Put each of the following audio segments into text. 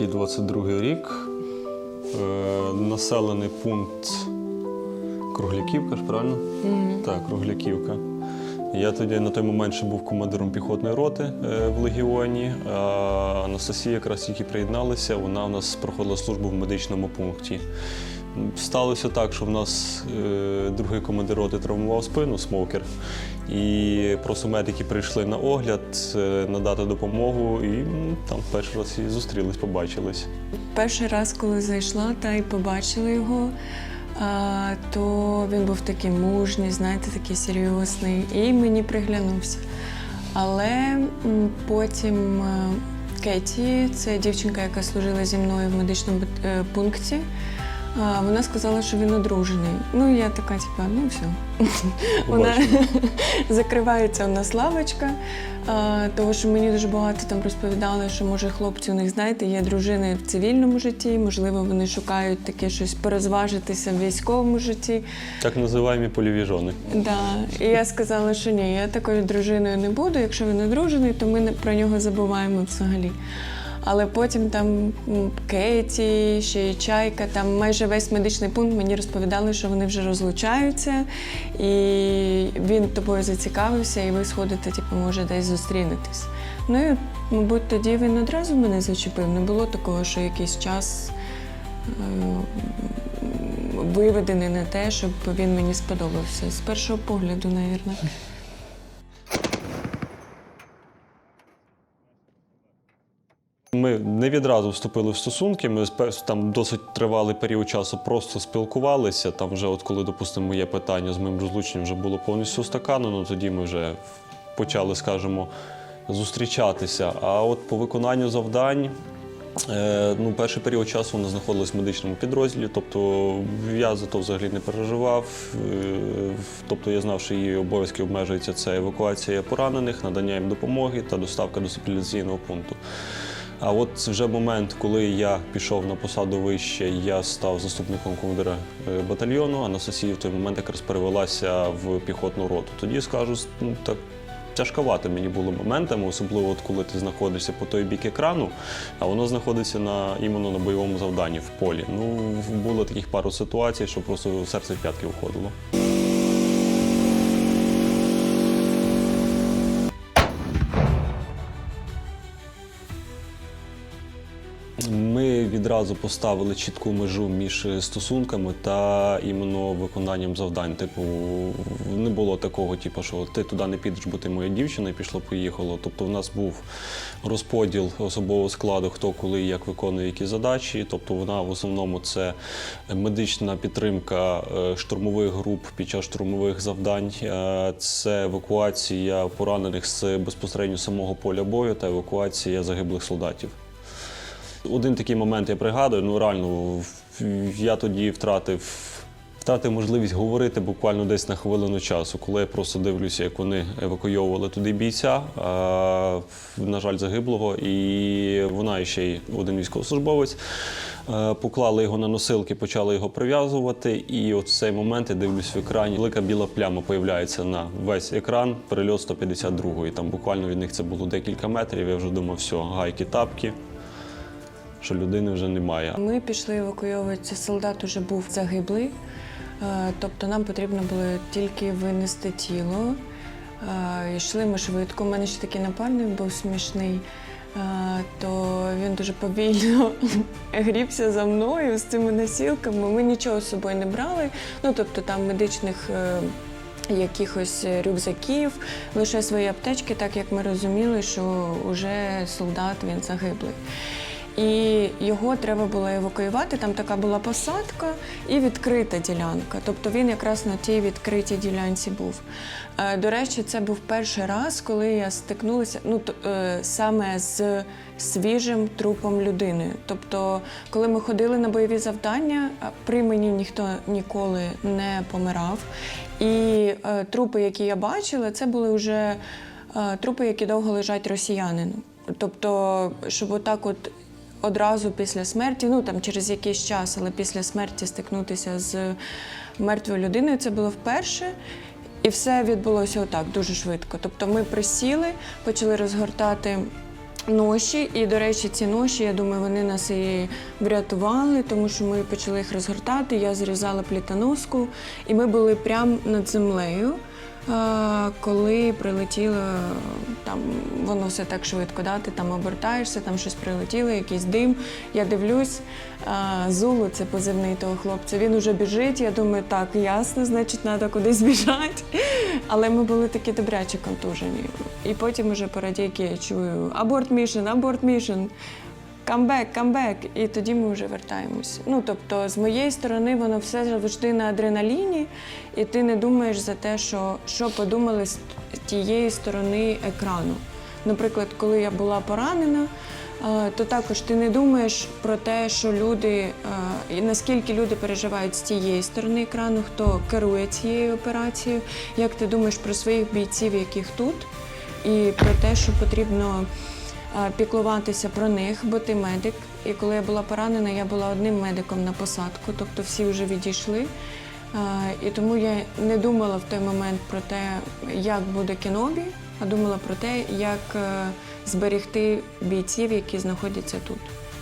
який 22 рік. Е, населений пункт Кругляківка, ж правильно? Так, Кругляківка. Я тоді на той момент ще був командиром піхотної роти е, в Легіоні. А Анастасія якраз тільки приєдналася, вона у нас проходила службу в медичному пункті. Сталося так, що в нас е, другий командир роти травмував спину, смокер. І просто медики прийшли на огляд, е, надати допомогу, і там перший раз і зустрілись, побачились. Перший раз, коли зайшла та й побачила його, а, то він був такий мужній, знаєте, такий серйозний, і мені приглянувся. Але потім е, Кеті, це дівчинка, яка служила зі мною в медичному е, пункті. А, Вона сказала, що він одружений. Ну, я така, типа, ну все. Вона закривається у нас лавочка, а, тому що мені дуже багато там розповідали, що може хлопці у них, знаєте, є дружини в цивільному житті, можливо, вони шукають таке щось порозважитися в військовому житті. Так називаємо польові жони. Да. І я сказала, що ні, я такою дружиною не буду. Якщо він одружений, то ми про нього забуваємо взагалі. Але потім там Кеті, ще й Чайка, там майже весь медичний пункт мені розповідали, що вони вже розлучаються, і він тобою зацікавився, і ви сходите, типу, може, десь зустрінетесь. Ну і, мабуть, тоді він одразу мене зачепив. Не було такого, що якийсь час е, виведений на те, щоб він мені сподобався. З першого погляду, навірно. Ми не відразу вступили в стосунки. Ми там досить тривалий період часу просто спілкувалися. Там вже, от коли, допустимо, моє питання з моїм розлученням вже було повністю устаканено, тоді ми вже почали, скажімо, зустрічатися. А от по виконанню завдань. Е, ну, перший період часу вона знаходилась в медичному підрозділі, тобто я за то взагалі не переживав. Е, Тобто я знав, що її обов'язки обмежуються це евакуація поранених, надання їм допомоги та доставка до стабілізаційного пункту. А от вже момент, коли я пішов на посаду вище, я став заступником командира е, батальйону. Анастасія в той момент якраз перевелася в піхотну роту. Тоді скажу, ну так. Тяжковато мені було моментами, особливо от коли ти знаходишся по той бік екрану, а воно знаходиться на іменно на бойовому завданні в полі. Ну було таких пару ситуацій, що просто серце в п'ятки входило. Ми відразу поставили чітку межу між стосунками та іменно виконанням завдань. Типу, не було такого, типу, що ти туди не підеш, бо ти моя дівчина, і пішло-поїхало. Тобто, в нас був розподіл особового складу, хто коли як виконує які задачі. Тобто, вона в основному це медична підтримка е, штурмових груп під час штурмових завдань, е, це евакуація поранених з безпосередньо самого поля бою та евакуація загиблих солдатів. Один такий момент я пригадую, ну реально, я тоді втратив. Втратив можливість говорити буквально десь на хвилину часу, коли я просто дивлюся, як вони евакуйовували туди бійця, а, на жаль, загиблого, і вона і ще й один військовослужбовець. Поклали його на носилки, почали його прив'язувати. І от в цей момент я дивлюсь в екрані. Велика біла пляма появляється на весь екран, перельот 152-ї. Там буквально від них це було декілька метрів. Я вже думав, все, гайки, тапки що людини вже немає. Ми пішли евакуйовуватися, солдат уже був загиблий, е, тобто нам потрібно було тільки винести тіло. Е, Йшли ми швидко. У мене ще такий напарник був смішний, е, то він дуже повільно грібся за мною з цими носілками. Ми нічого з собою не брали. Ну, тобто там медичних. Якихось рюкзаків, лише свої аптечки, так як ми розуміли, що вже солдат він загиблий. І його треба було евакуювати. Там така була посадка і відкрита ділянка. Тобто він якраз на тій відкритій ділянці був. Е, До речі, це був перший раз, коли я стикнулася ну, е, саме з свіжим трупом людини. Тобто, коли ми ходили на бойові завдання, при мені ніхто ніколи не помирав. І е, трупи, які я бачила, це були вже трупи, які довго лежать росіянину. Тобто, щоб отак от одразу після смерті, ну там через якийсь час, але після смерті стикнутися з мертвою людиною, це було вперше. І все відбулося отак дуже швидко. Тобто ми присіли, почали розгортати ноші. І, до речі, ці ноші, я думаю, вони нас і врятували, тому що ми почали їх розгортати. Я зрізала плітоноску, і ми були прямо над землею. Е, Коли прилетіло, там воно все так швидко, да? ти там обертаєшся, там щось прилетіло, якийсь дим. Я дивлюсь, Зулу, це позивний того хлопця. Він уже біжить. Я думаю, так, ясно, значить, треба кудись біжати. Але ми були такі добряче контужені. І потім уже по радійки я чую аборт мішен, аборт мішен. Камбек, камбек, і тоді ми вже вертаємося. Ну тобто, з моєї сторони, воно все завжди на адреналіні, і ти не думаєш за те, що, що подумали з тієї сторони екрану. Наприклад, коли я була поранена, е, то також ти не думаєш про те, що люди, е, наскільки люди переживають з тієї сторони екрану, хто керує цією операцією, як ти думаєш про своїх бійців, яких тут, і про те, що потрібно піклуватися про них, бо ти медик. І коли я була поранена, я була одним медиком на посадку, тобто всі вже відійшли. Е, І тому я не думала в той момент про те, як буде кінобі, а думала про те, як е, зберегти бійців, які знаходяться тут.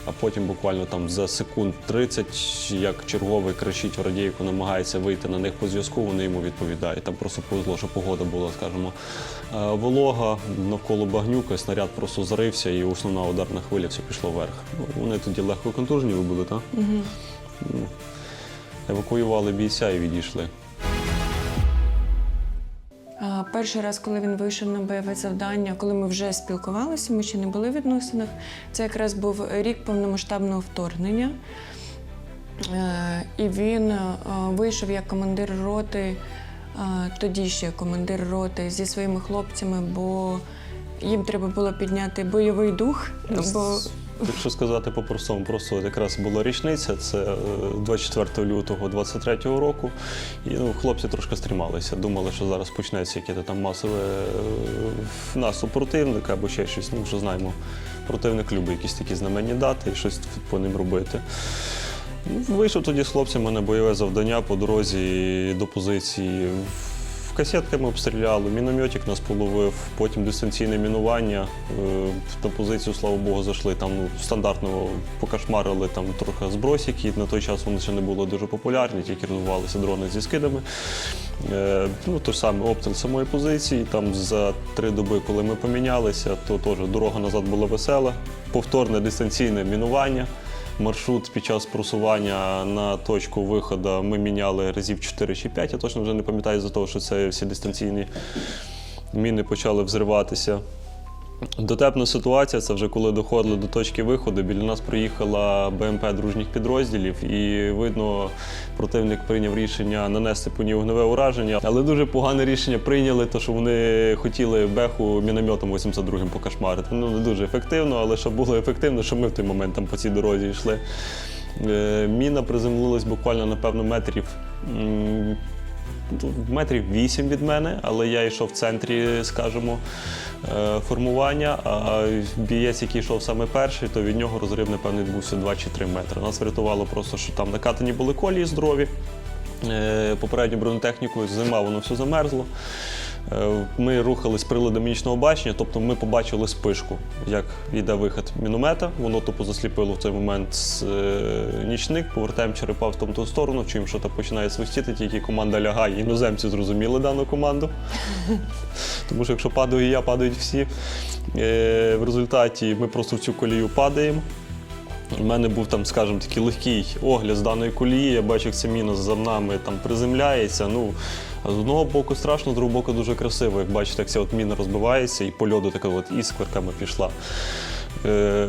А потім буквально там за секунд 30, як черговий кричить в радійку, намагається вийти на них по зв'язку, вони йому відповідають. Там просто повезло, що погода була, скажімо, е, волога, навколо багнюка, снаряд просто зарився і основна ударна хвиля все пішло вверх. Ну, вони тоді легко контужені були, так? Угу. Ну, евакуювали бійця і відійшли. Перший раз, коли він вийшов на бойове завдання, коли ми вже спілкувалися, ми ще не були в відносинах. Це якраз був рік повномасштабного вторгнення. Е, І він е, вийшов як командир роти, е, тоді ще командир роти зі своїми хлопцями, бо їм треба було підняти бойовий дух. Бо Якщо сказати по-простому, просто якраз була річниця, це е, 24 лютого 23-го року. І ну, хлопці трошки стрімалися, думали, що зараз почнеться якесь там масове е, наступ противника або ще щось. Ну, вже знаємо, противник любить якісь такі знаменні дати і щось по ним робити. Ну, Вийшов тоді з хлопцями на бойове завдання по дорозі до позиції. Касетками обстріляли, мінометик нас половив, потім дистанційне мінування. Е, На позицію, слава Богу, зайшли. Там ну, стандартно покашмарили там трохи збросики. На той час вони ще не були дуже популярні, тільки розвивалися дрони зі скидами. Е, Ну, той ж самий обстріл самої позиції. Там за три доби, коли ми помінялися, то теж дорога назад була весела. Повторне дистанційне мінування. Маршрут під час просування на точку виходу ми міняли разів 4 чи 5, я точно вже не пам'ятаю за того, що це всі дистанційні міни почали взриватися. Дотепна ситуація це вже коли доходили до точки виходу. Біля нас приїхала БМП дружніх підрозділів, і видно, противник прийняв рішення нанести по ній вогневе ураження. Але дуже погане рішення прийняли, то що вони хотіли беху мінометом 82-м покашмарити. Ну не дуже ефективно, але що було ефективно, що ми в той момент там по цій дорозі йшли. Е, Міна приземлилась буквально напевно метрів. Метрів 8 від мене, але я йшов в центрі, скажімо, е, формування. А бієць, який йшов саме перший, то від нього розрив, напевно, відбувся 2 чи 3 метри. Нас врятувало просто, що там накатані були колії здорові. Попередню бронетехніку зима, воно все замерзло. Е, Ми рухались приладом нічного бачення, тобто ми побачили спишку, як йде вихід міномета. Воно тупо засліпило в цей момент е, нічник, повертаємо черепа в тому сторону, чуємо, що там починає свистіти, тільки команда лягає. Іноземці зрозуміли дану команду. Тому що якщо падаю я, падають всі. Е, В результаті ми просто в цю колію падаємо. У мене був там, скажімо, такий легкий огляд з даної колії. Я бачу, як ця міна за нами там приземляється. Ну, з одного боку страшно, з другого боку дуже красиво. Як бачите, як ця от міна розбивається і по льоду така от іскорками пішла. Е,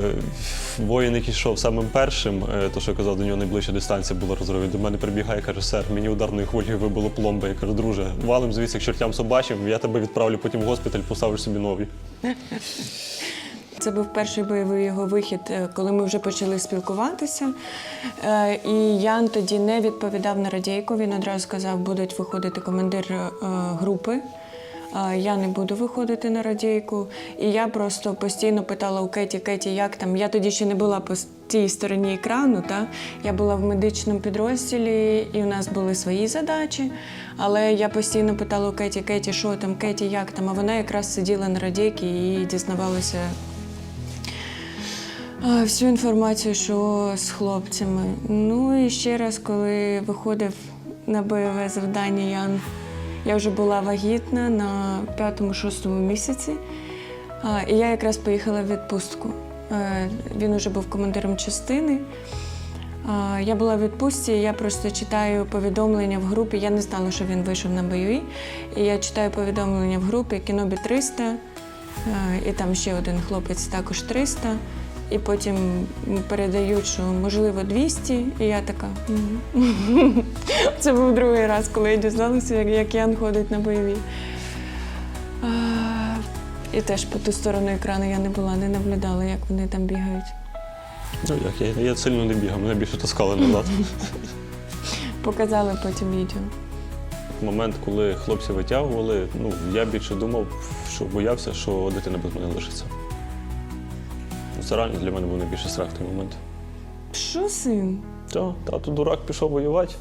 воїн, який йшов самим першим, е, то що я казав, до нього найближча дистанція була розриву. До мене прибігає, каже, сер, мені ударною хвилею вибило пломби. Я кажу, друже, валим звідси, як чортям собачим, я тебе відправлю потім в госпіталь, поставиш собі нові. Це був перший бойовий його вихід, е, коли ми вже почали спілкуватися. Е, І Ян тоді не відповідав на радійку. Він одразу сказав, будуть виходити командир е, групи. Я не буду виходити на радійку. І я просто постійно питала у Кеті, Кеті, як там? Я тоді ще не була по тій стороні екрану. Та? Я була в медичному підрозділі, і у нас були свої задачі. Але я постійно питала у Кеті, Кеті, що там, Кеті, як там? А вона якраз сиділа на радійці і дізнавалася всю інформацію, що з хлопцями. Ну і ще раз, коли виходив на бойове завдання Ян, я вже була вагітна на п'ятому-шостому місяці. І я якраз поїхала в відпустку. Е, Він уже був командиром частини. Я була в відпустці, я просто читаю повідомлення в групі. Я не знала, що він вийшов на бойові. І я читаю повідомлення в групі Кінобі 300, е, і там ще один хлопець також 300. І потім передають, що можливо 200, і я така. «Мгм». Це був другий раз, коли я дізналася, як, Ян ходить на бойові. І теж по ту сторону екрану я не була, не наблюдала, як вони там бігають. Ну як, я, я сильно не бігав, мене більше таскали назад. Показали потім відео. Момент, коли хлопці витягували, ну я більше думав, що боявся, що дитина без мене лишиться. Це реально для мене був найбільший страх в той момент. Що син? Та, тато дурак пішов воювати.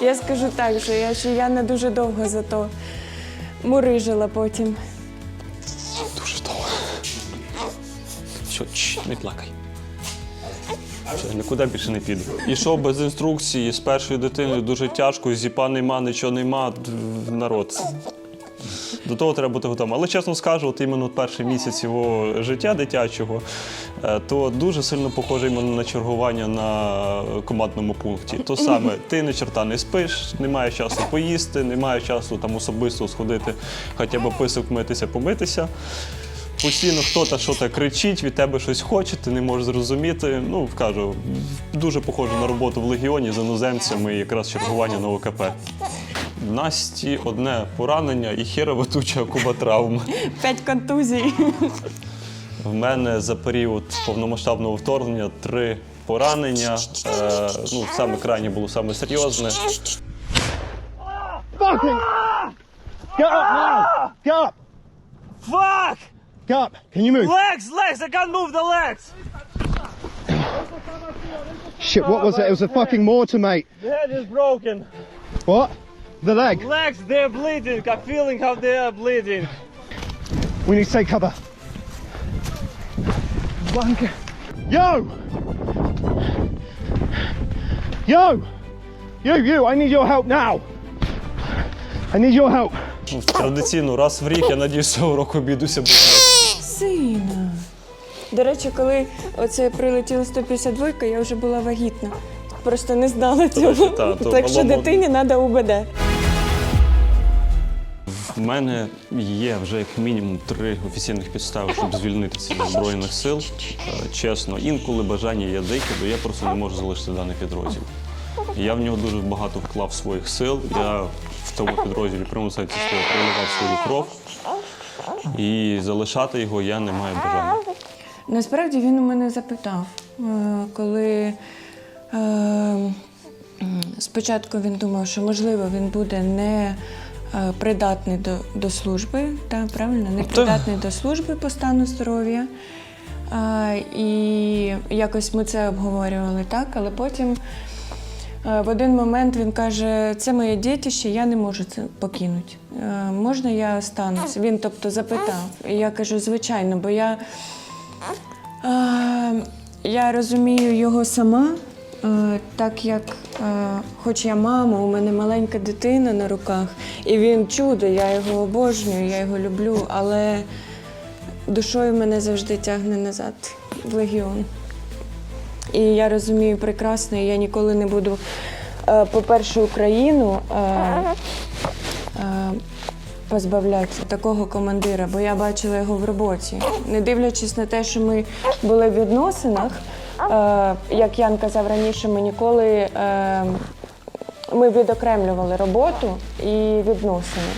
Я скажу так, що я ще я не дуже довго зато мурижила потім. Дуже довго. Що, чш, не плакай. Що, я нікуди більше не піду. Ішов без інструкції з першою дитиною дуже тяжко, зіпа нема, нічого нема, народ. До того треба бути готовим. Але чесно скажу, от іменно перший місяць його життя дитячого, е, то дуже сильно похоже іменно на чергування на командному пункті. То саме, ти ні чорта не спиш, немає часу поїсти, немає часу там особисто сходити, хоча б писок митися, помитися. Постійно хто-то щось кричить, від тебе щось хоче, ти не можеш зрозуміти. Ну, кажу, дуже похоже на роботу в легіоні з іноземцями і якраз чергування на ОКП. Насті одне поранення і хіра витуча куба травм. П'ять контузій. В мене за період повномасштабного вторгнення три поранення. Е, ну, саме крайнє було саме серйозне. Fucking! Get up now! Get up! Fuck! Get up! Can you move? Legs, legs! I can't move the legs! Shit, what was it? It was a fucking mortar, mate. The head is broken. What? The leg. Legs, they're bleeding. I'm feeling how they are bleeding. We need to take cover. Wanker. Yo! Yo! You, you, I need your help now! I need your help. Ну, Традиційно раз в рік, я надіюсь, цього року обійдуся без Сина. До речі, коли оце прилетіло 152, я вже була вагітна. Просто не знала цього. Та, так що дитині треба УБД. В мене є вже як мінімум три офіційних підстави, щоб звільнитися від збройних сил. Е, Чесно, інколи бажання є дике, бо я просто не можу залишити даний підрозділ. Я в нього дуже багато вклав своїх сил. Я в тому підрозділі примусив проливав свою кров. І залишати його я не маю бажання. Насправді він у мене запитав, е, коли е, спочатку він думав, що можливо він буде не придатний до, до служби, та, правильно, не придатний до служби по стану здоров'я. Е, І якось ми це обговорювали так, але потім е, в один момент він каже: це моє дітище, я не можу це покинути. Е, Можна я остануся? Він тобто запитав. І я кажу, звичайно, бо я. Е, Я розумію його сама, е, так як, е, хоч я мама, у мене маленька дитина на руках, і він чудо, я його обожнюю, я його люблю, але душою мене завжди тягне назад в легіон. І я розумію прекрасно, і я ніколи не буду, е, по-перше, Україну. е, е, такого командира, бо я бачила його в роботі. Не дивлячись на те, що ми були в відносинах, е, як Ян казав раніше, ми ніколи е, ми відокремлювали роботу і відносини.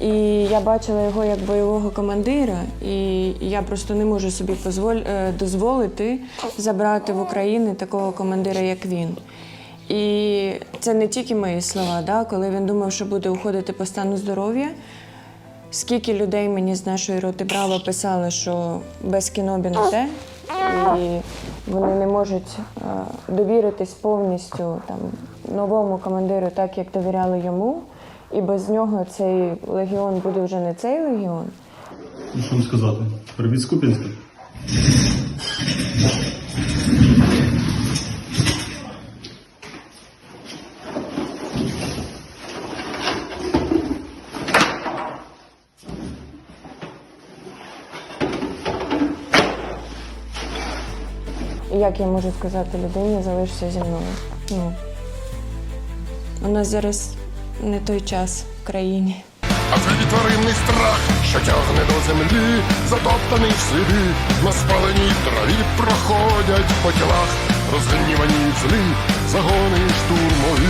І я бачила його як бойового командира, і я просто не можу собі е, дозволити забрати в Україну такого командира, як він. І це не тільки мої слова, да? коли він думав, що буде уходити по стану здоров'я. Скільки людей мені з нашої роти Браво писали, що без кінобі не те, і вони не можуть е, довіритись повністю там, новому командиру, так як довіряли йому. І без нього цей легіон буде вже не цей легіон. Ну, що вам сказати? Привіт з Як я можу сказати людині, залишся зі мною? Ну, у нас зараз не той час в країні. А твій тваринний страх, що тягне до землі, затоптаний в селі, на спаленій траві проходять по тілах, розгнівані злі, загони штурмові.